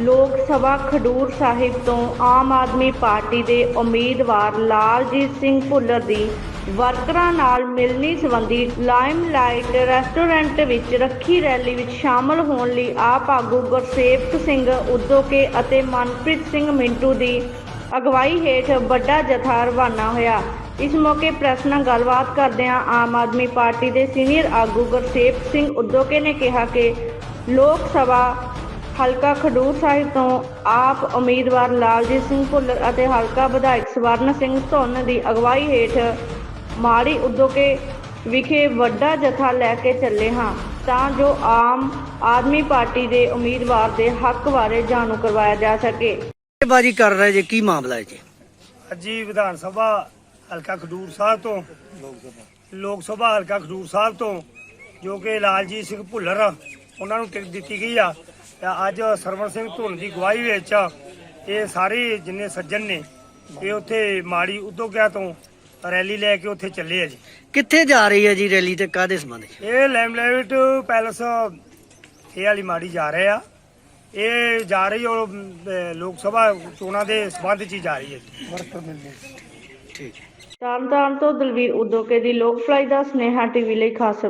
ਲੋਕ ਸਭਾ ਖਡੂਰ ਸਾਹਿਬ ਤੋਂ ਆਮ ਆਦਮੀ ਪਾਰਟੀ ਦੇ ਉਮੀਦਵਾਰ ਲਾਲਜੀਤ ਸਿੰਘ ਭੁੱਲਰ ਦੀ ਵਰਕਰਾਂ ਨਾਲ ਮਿਲਣੀ ਸੰਬੰਧੀ ਲਾਈਮਲਾਈਟ ਰੈਸਟੋਰੈਂਟ ਵਿੱਚ ਰੱਖੀ ਰੈਲੀ ਵਿੱਚ ਸ਼ਾਮਲ ਹੋਣ ਲਈ ਆਪ ਆਗੂ ਗੁਰਸੇਵਕ ਸਿੰਘ ਉਦੋਕੇ ਅਤੇ ਮਨਪ੍ਰੀਤ ਸਿੰਘ ਮਿੰਟੂ ਦੀ ਅਗਵਾਈ ਹੇਠ ਵੱਡਾ ਜਥਾ ਰਵਾਨਾ ਹੋਇਆ। ਇਸ ਮੌਕੇ ਪ੍ਰੈਸ ਨਾਲ ਗੱਲਬਾਤ ਕਰਦਿਆਂ ਆਮ ਆਦਮੀ ਪਾਰਟੀ ਦੇ ਸੀਨੀਅਰ ਆਗੂ ਗੁਰਸੇਵਕ ਸਿੰਘ ਉਦੋਕੇ ਨੇ ਕਿਹਾ ਕਿ ਲੋਕ ਸਭਾ ਹਲਕਾ ਖਡੂਰ ਸਾਹਿਬ ਤੋਂ ਆਪ ਉਮੀਦਵਾਰ ਲਾਲਜੀਤ ਸਿੰਘ ਭੁੱਲਰ ਅਤੇ ਹਲਕਾ ਵਿਧਾਇਕ ਸਵਰਨ ਸਿੰਘ ਧੁੰਨ ਦੀ ਅਗਵਾਈ ਹੇਠ ਮਾੜੀ ਉਦੋਕੇ ਵਿਖੇ ਵੱਡਾ ਜਥਾ ਲੈ ਕੇ ਚੱਲੇ ਹਾਂ ਤਾਂ ਜੋ ਆਮ ਆਦਮੀ ਪਾਰਟੀ ਦੇ ਉਮੀਦਵਾਰ ਦੇ ਹੱਕ ਬਾਰੇ ਜਾਣੂ ਕਰਵਾਇਆ ਜਾ ਸਕੇ। ਬਾਜੀ ਕਰ ਰਹੇ ਜੇ ਕੀ ਮਾਮਲਾ ਹੈ ਜੀ? ਅੱਜ ਵਿਧਾਨ ਸਭਾ ਹਲਕਾ ਖਡੂਰ ਸਾਹਿਬ ਤੋਂ ਲੋਕ ਸਭਾ ਹਲਕਾ ਖਡੂਰ ਸਾਹਿਬ ਤੋਂ ਜੋ ਕਿ ਲਾਲਜੀਤ ਸਿੰਘ ਭੁੱਲਰ ਉਹਨਾਂ ਨੂੰ ਟਿਕਟ ਦਿੱਤੀ ਗਈ ਆ। ਅੱਜ ਸਰਵਣ ਸਿੰਘ ਧੁੰਨ ਦੀ ਗਵਾਹੀ ਵਿੱਚ ਇਹ ਸਾਰੇ ਜਿੰਨੇ ਸੱਜਣ ਨੇ ਇਹ ਉੱਥੇ ਮਾੜੀ ਉਦੋਗਿਆ ਤੋਂ ਰੈਲੀ ਲੈ ਕੇ ਉੱਥੇ ਚੱਲੇ ਆ ਜੀ। ਕਿੱਥੇ ਜਾ ਰਹੀ ਹੈ ਜੀ ਰੈਲੀ ਤੇ ਕਾਦੇ ਸੰਬੰਧ ਚ ਇਹ ਲੈਮਲੇਟ ਪੈਲਸ ਇਹ ਵਾਲੀ ਮਾੜੀ ਜਾ ਰਹੇ ਆ। ਇਹ ਜਾ ਰਹੀ ਉਹ ਲੋਕ ਸਭਾ ਚੋਣਾਂ ਦੇ ਸੰਬੰਧ ਚ ਹੀ ਜਾ ਰਹੀ ਹੈ ਜੀ। ਠੀਕ ਹੈ। ਤਰਨਤਾਰਨ ਤੋਂ ਦਲਵੀਰ ਉਦੋਕੇ ਦੀ ਲੋਕ ਫਲਾਈ ਦਾ ਸਨੇਹਾ ਟੀਵੀ ਲਈ ਖਾਸ